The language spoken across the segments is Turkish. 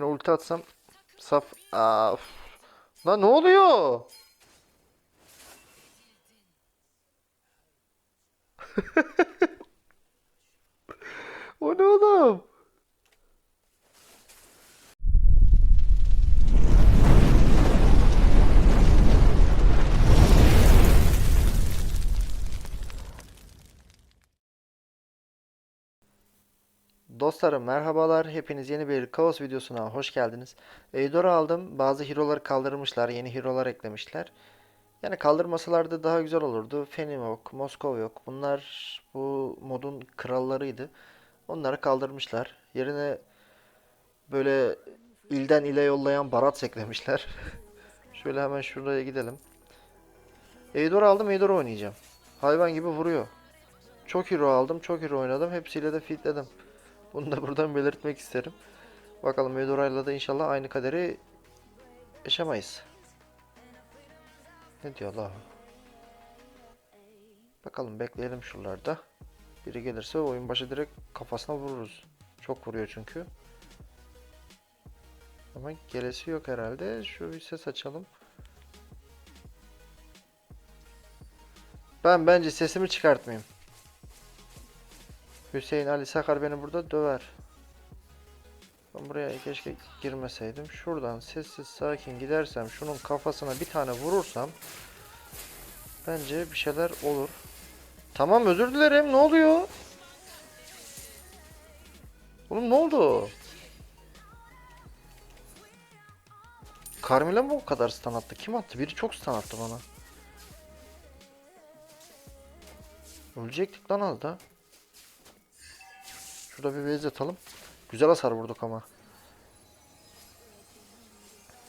Şuna ulti atsam saf. Aa, üf. Lan ne oluyor? o ne oğlum? Dostlarım merhabalar. Hepiniz yeni bir Kaos videosuna hoş geldiniz. Eidor'u aldım. Bazı hero'ları kaldırmışlar. Yeni hero'lar eklemişler. Yani kaldırmasalardı daha güzel olurdu. Fenim yok, Moskov yok. Bunlar bu modun krallarıydı. Onları kaldırmışlar. Yerine böyle ilden ile yollayan Barat eklemişler. Şöyle hemen şuraya gidelim. Eidor aldım, Eidor oynayacağım. Hayvan gibi vuruyor. Çok hero aldım, çok hero oynadım. Hepsiyle de fitledim. Bunu da buradan belirtmek isterim. Bakalım Eudora'yla da inşallah aynı kaderi yaşamayız. Ne diyor Allah? Bakalım bekleyelim şuralarda. Biri gelirse oyun başı direkt kafasına vururuz. Çok vuruyor çünkü. Ama gelesi yok herhalde. Şu bir ses açalım. Ben bence sesimi çıkartmayayım. Hüseyin Ali Sakar beni burada döver. Ben buraya keşke girmeseydim. Şuradan sessiz sakin gidersem şunun kafasına bir tane vurursam bence bir şeyler olur. Tamam özür dilerim. Ne oluyor? Oğlum ne oldu? Carmela mı o kadar stun attı? Kim attı? Biri çok stun attı bana. Ölecektik lan az da. Şurada bir base atalım. Güzel hasar vurduk ama.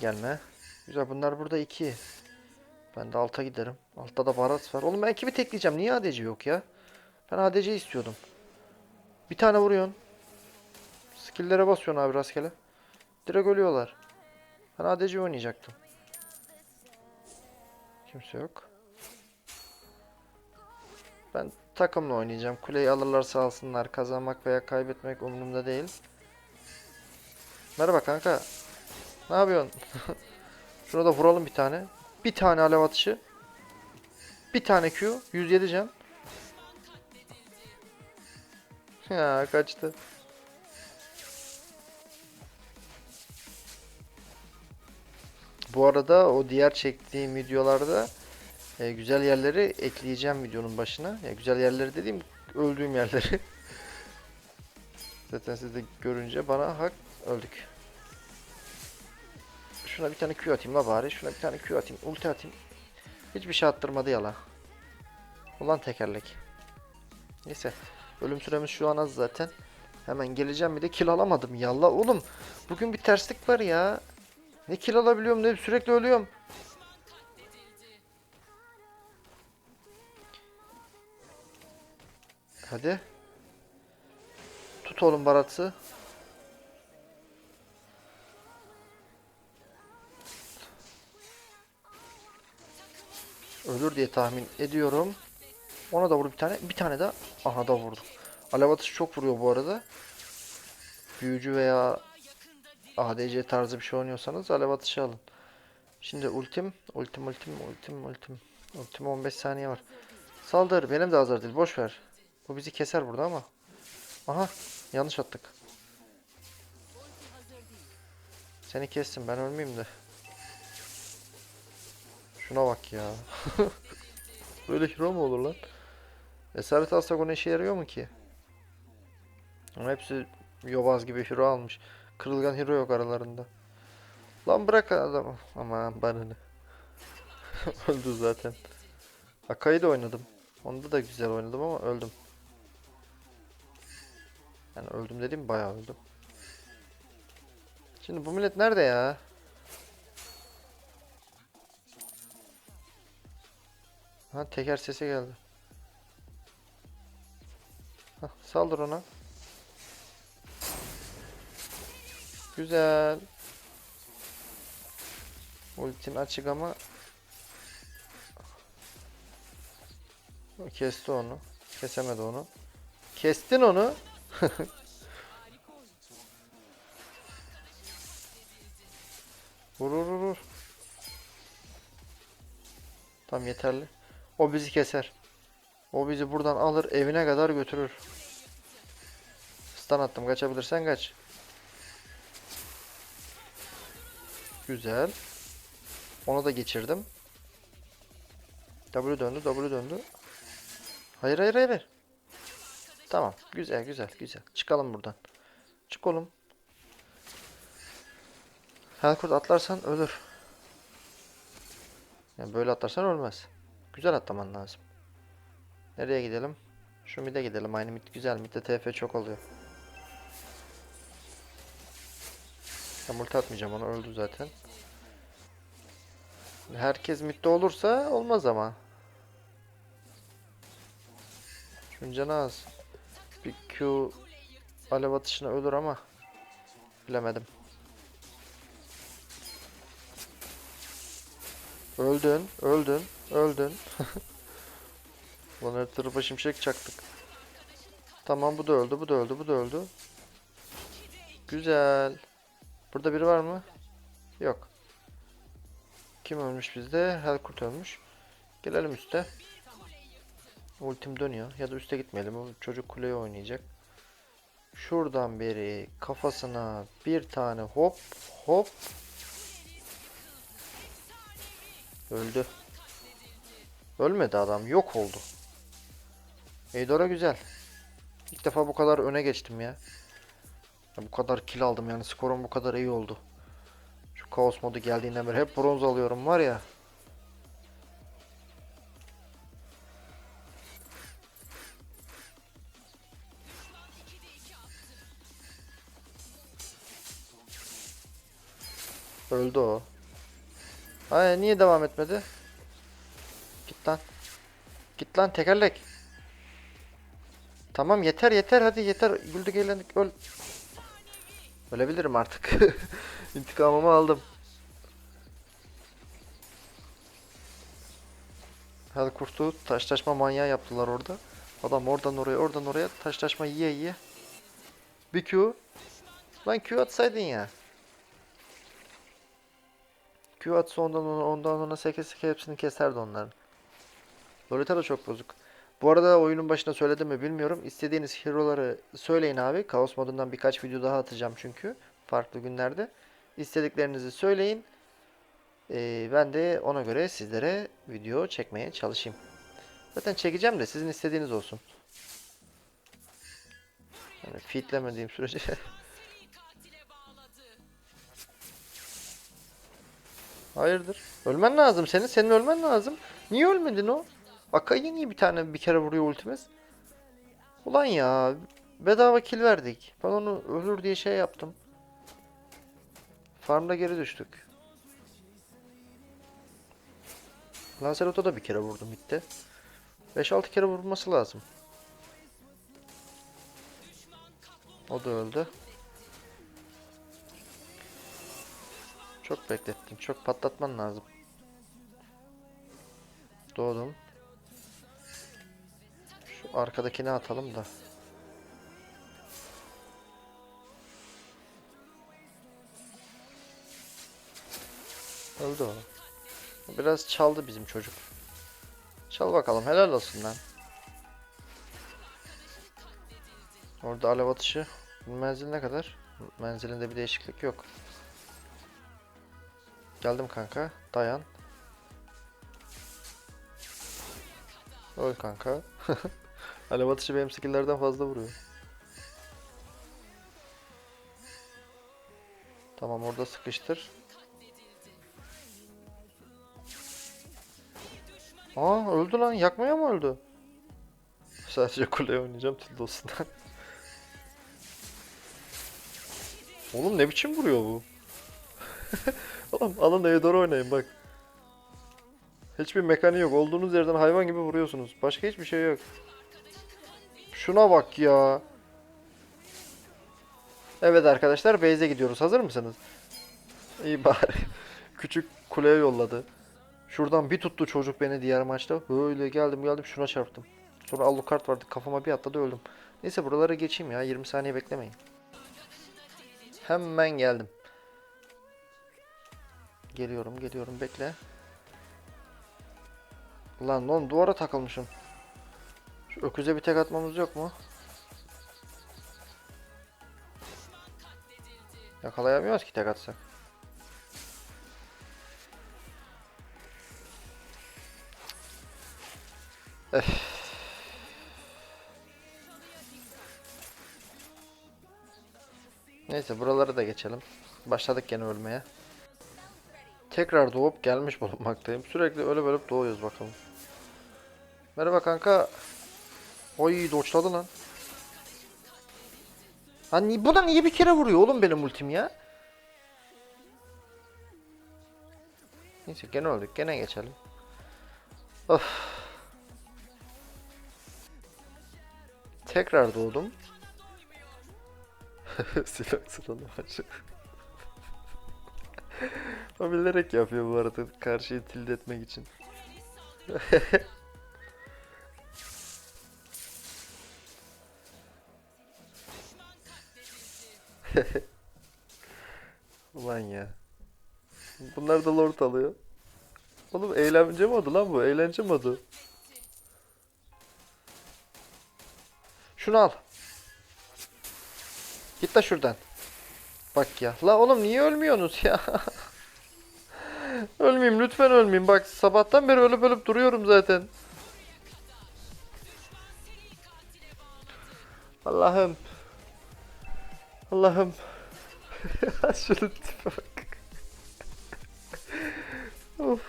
Gelme. Güzel bunlar burada iki. Ben de alta giderim. Altta da barat var. Oğlum ben kimi tekleyeceğim? Niye ADC yok ya? Ben ADC istiyordum. Bir tane vuruyorsun. Skill'lere basıyorsun abi rastgele. Direkt ölüyorlar. Ben ADC oynayacaktım. Kimse yok. Ben takımla oynayacağım. Kuleyi alırlarsa alsınlar. Kazanmak veya kaybetmek umurumda değil. Merhaba kanka. Ne yapıyorsun? Şuna da vuralım bir tane. Bir tane alev atışı. Bir tane Q. 107 can. Ya kaçtı. Bu arada o diğer çektiğim videolarda e, güzel yerleri ekleyeceğim videonun başına. Ya güzel yerleri dediğim öldüğüm yerleri. Zaten siz de görünce bana hak öldük. Şuna bir tane Q atayım la bari. Şuna bir tane Q atayım. Ulti atayım. Hiçbir şey attırmadı yala. Ulan tekerlek. Neyse. Ölüm süremiz şu an az zaten. Hemen geleceğim bir de kill alamadım. Yallah oğlum. Bugün bir terslik var ya. Ne kill alabiliyorum ne sürekli ölüyorum. Hadi. Tut oğlum baratı. Ölür diye tahmin ediyorum. Ona da vur bir tane. Bir tane de aha da vurdum. Alev atışı çok vuruyor bu arada. Büyücü veya ADC tarzı bir şey oynuyorsanız alev atışı alın. Şimdi ultim, ultim, ultim, ultim, ultim. Ultim 15 saniye var. Saldır. Benim de hazır değil. Boş ver. Bu bizi keser burada ama. Aha. Yanlış attık. Seni kestim. Ben ölmeyeyim de. Şuna bak ya. Böyle hero mu olur lan? Esaret alsak ona işe yarıyor mu ki? Ama hepsi yobaz gibi hero almış. Kırılgan hero yok aralarında. Lan bırak adamı. Aman banını. Öldü zaten. Akai'yi de oynadım. Onda da güzel oynadım ama öldüm. Yani öldüm dediğim bayağı öldüm. Şimdi bu millet nerede ya? Ha teker sesi geldi. Hah, saldır ona. Güzel. Ultin açık ama Kesti onu. Kesemedi onu. Kestin onu. Vur vur vur. Tam yeterli. O bizi keser. O bizi buradan alır evine kadar götürür. Stun attım. Kaçabilirsen kaç. Güzel. Onu da geçirdim. W döndü, W döndü. Hayır, hayır, hayır. Tamam. Güzel, güzel, güzel. Çıkalım buradan. Çık oğlum. Helkurt atlarsan ölür. Yani böyle atlarsan ölmez. Güzel atlaman lazım. Nereye gidelim? Şu mid'e gidelim. Aynı mid güzel. Mid'de TF çok oluyor. Ben atmayacağım onu öldü zaten. Herkes midde olursa olmaz ama. Şunun canı az. Bir Q alev atışına ölür ama bilemedim. Öldün, öldün, öldün. Her tarafa şimşek çaktık. Tamam bu da öldü, bu da öldü, bu da öldü. Güzel. Burada biri var mı? Yok. Kim ölmüş bizde? Helkurt ölmüş. Gelelim üste. Ultim dönüyor. Ya da üste gitmeyelim. O çocuk kuleye oynayacak. Şuradan beri kafasına bir tane hop hop. Öldü. Ölmedi adam. Yok oldu. Eidora güzel. İlk defa bu kadar öne geçtim ya. Ya Bu kadar kill aldım yani skorum bu kadar iyi oldu. Şu kaos modu geldiğinden beri hep bronz alıyorum var ya. Öldü o. Ay niye devam etmedi? Git lan. Git lan tekerlek. Tamam yeter yeter hadi yeter. Güldük eğlendik öl. Ölebilirim artık. İntikamımı aldım. Hel kurtu taşlaşma manyağı yaptılar orada. Adam oradan oraya oradan oraya taşlaşma yiye yiye. Bir Q. Lan Q atsaydın ya. Q atsa ondan ona ondan ona seke seke hepsini keserdi onların. Lolita da çok bozuk. Bu arada oyunun başında söyledim mi bilmiyorum. İstediğiniz hero'ları söyleyin abi. Kaos modundan birkaç video daha atacağım çünkü. Farklı günlerde. İstediklerinizi söyleyin. Ee, ben de ona göre sizlere video çekmeye çalışayım. Zaten çekeceğim de sizin istediğiniz olsun. Yani fitlemediğim sürece. Hayırdır? Ölmen lazım senin. Senin ölmen lazım. Niye ölmedin o? Akai'ye niye bir tane bir kere vuruyor ultimiz? Ulan ya bedava kill verdik. Ben onu ölür diye şey yaptım. Farmda geri düştük. Lancelot'a da bir kere vurdum bitti. 5-6 kere vurması lazım. O da öldü. Çok beklettin. Çok patlatman lazım. Doğdum. Şu arkadakini atalım da. Öldü o. Biraz çaldı bizim çocuk. Çal bakalım helal olsun lan. Orada alev atışı. Menzil ne kadar? Menzilinde bir değişiklik yok. Geldim kanka. Dayan. Öl kanka. Alev atışı benim skill'lerden fazla vuruyor. Tamam orada sıkıştır. Aa öldü lan. Yakmaya mı öldü? Sadece kuleye oynayacağım Tildos'undan. Oğlum ne biçim vuruyor bu? Oğlum alın neye doğru oynayın bak. Hiçbir mekaniği yok. Olduğunuz yerden hayvan gibi vuruyorsunuz. Başka hiçbir şey yok. Şuna bak ya. Evet arkadaşlar base'e gidiyoruz. Hazır mısınız? İyi bari. Küçük kuleye yolladı. Şuradan bir tuttu çocuk beni diğer maçta. Böyle geldim geldim şuna çarptım. Sonra Alucard vardı kafama bir atladı öldüm. Neyse buralara geçeyim ya 20 saniye beklemeyin. Hemen geldim. Geliyorum geliyorum bekle. Lan oğlum duvara takılmışım. Şu öküze bir tek atmamız yok mu? Yakalayamıyoruz ki tek atsak. Öf. Neyse buraları da geçelim. Başladık gene ölmeye. Tekrar doğup gelmiş bulunmaktayım. Sürekli ölüp ölüp doğuyoruz bakalım. Merhaba kanka. Oy doçladı lan. Hani buna niye bir kere vuruyor oğlum benim ultim ya? Neyse gene öldük. Gene geçelim. Of. Tekrar doğdum. Silah sıralaması. o bilerek yapıyor bu arada. Karşıyı tilt etmek için. Ulan ya. Bunlar da lord alıyor. Oğlum eğlence modu lan bu. Eğlence modu. Şunu al. Git la şuradan. Bak ya. La oğlum niye ölmüyorsunuz ya? ölmeyeyim lütfen ölmeyeyim. Bak sabahtan beri ölüp ölüp duruyorum zaten. Allah'ım. Allah'ım. Şunu tipe bak. of.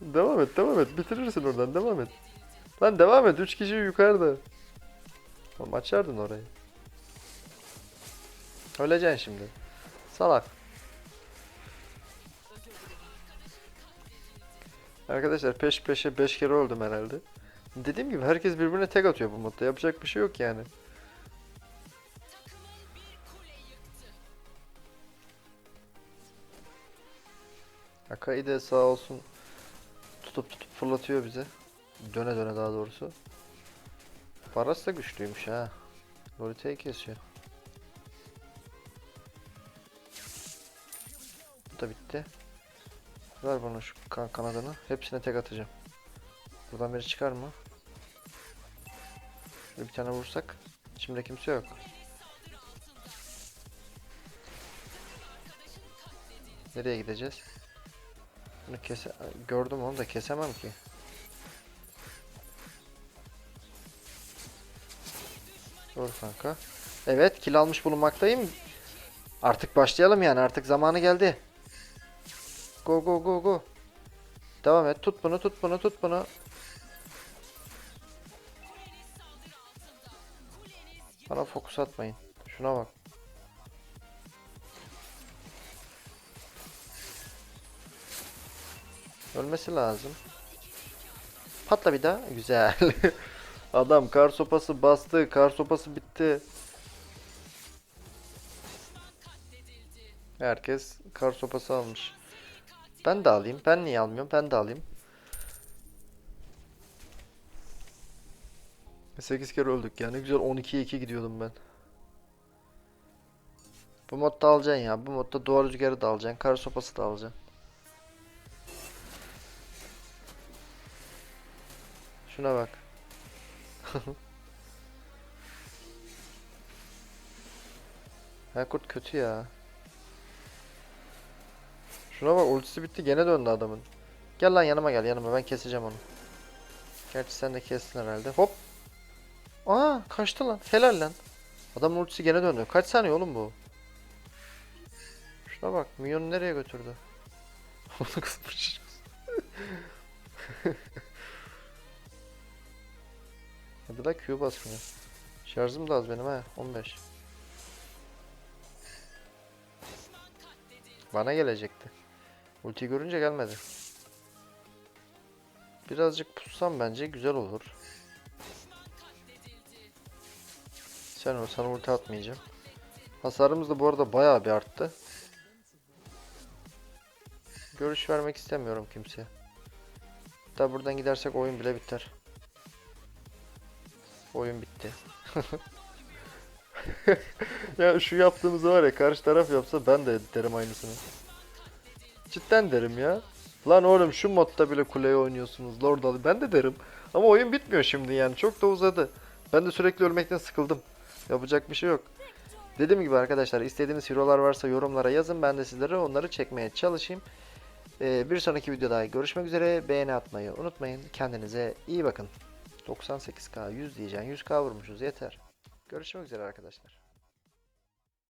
Devam et, devam et. Bitirirsin oradan, devam et. Lan devam et, 3 kişi yukarıda. Oğlum orayı. Öleceksin şimdi. Salak. Arkadaşlar peş peşe 5 kere öldüm herhalde. Dediğim gibi herkes birbirine tek atıyor bu modda. Yapacak bir şey yok yani. Akai de sağ olsun tutup tutup fırlatıyor bize. Döne döne daha doğrusu. Paras da güçlüymüş ha. Lolita'yı kesiyor. Da bitti. Ver bana şu kan kanadını. Hepsine tek atacağım. Buradan biri çıkar mı? Şöyle bir tane vursak. Şimdi kimse yok. Nereye gideceğiz? Bunu kese gördüm onu da kesemem ki. Dur kanka. Evet kill almış bulunmaktayım. Artık başlayalım yani artık zamanı geldi. Go go go go. Devam et tut bunu tut bunu tut bunu. Bana fokus atmayın. Şuna bak. Ölmesi lazım. Patla bir daha. Güzel. Adam kar sopası bastı. Kar sopası bitti. Herkes kar sopası almış. Ben de alayım. Ben niye almıyorum? Ben de alayım. 8 kere öldük yani güzel 12'ye 2 gidiyordum ben. Bu modda alacaksın ya. Bu modda duvar rüzgarı da alacaksın. Kar sopası da alacaksın. Şuna bak. Herkurt kötü ya. Şuna bak ultisi bitti gene döndü adamın. Gel lan yanıma gel yanıma ben keseceğim onu. Gerçi sen de kestin herhalde. Hop. Aa kaçtı lan. Helal lan. Adamın ultisi gene döndü. Kaç saniye oğlum bu? Şuna bak. Minyonu nereye götürdü? Onu kısmış. Hadi la Q basmıyor. Şarjım da az benim ha. 15. Bana gelecekti. Ulti görünce gelmedi. Birazcık pussam bence güzel olur. Sen o sana ulti atmayacağım. Hasarımız da bu arada bayağı bir arttı. Görüş vermek istemiyorum kimseye. Hatta buradan gidersek oyun bile biter. Oyun bitti. ya şu yaptığımız var ya karşı taraf yapsa ben de derim aynısını. Cidden derim ya. Lan oğlum şu modda bile kuleye oynuyorsunuz Lord Ali. Ben de derim. Ama oyun bitmiyor şimdi yani. Çok da uzadı. Ben de sürekli ölmekten sıkıldım. Yapacak bir şey yok. Dediğim gibi arkadaşlar istediğiniz hero'lar varsa yorumlara yazın. Ben de sizlere onları çekmeye çalışayım. Ee, bir sonraki videoda görüşmek üzere. Beğeni atmayı unutmayın. Kendinize iyi bakın. 98k 100 diyeceğim. 100k vurmuşuz yeter. Görüşmek üzere arkadaşlar.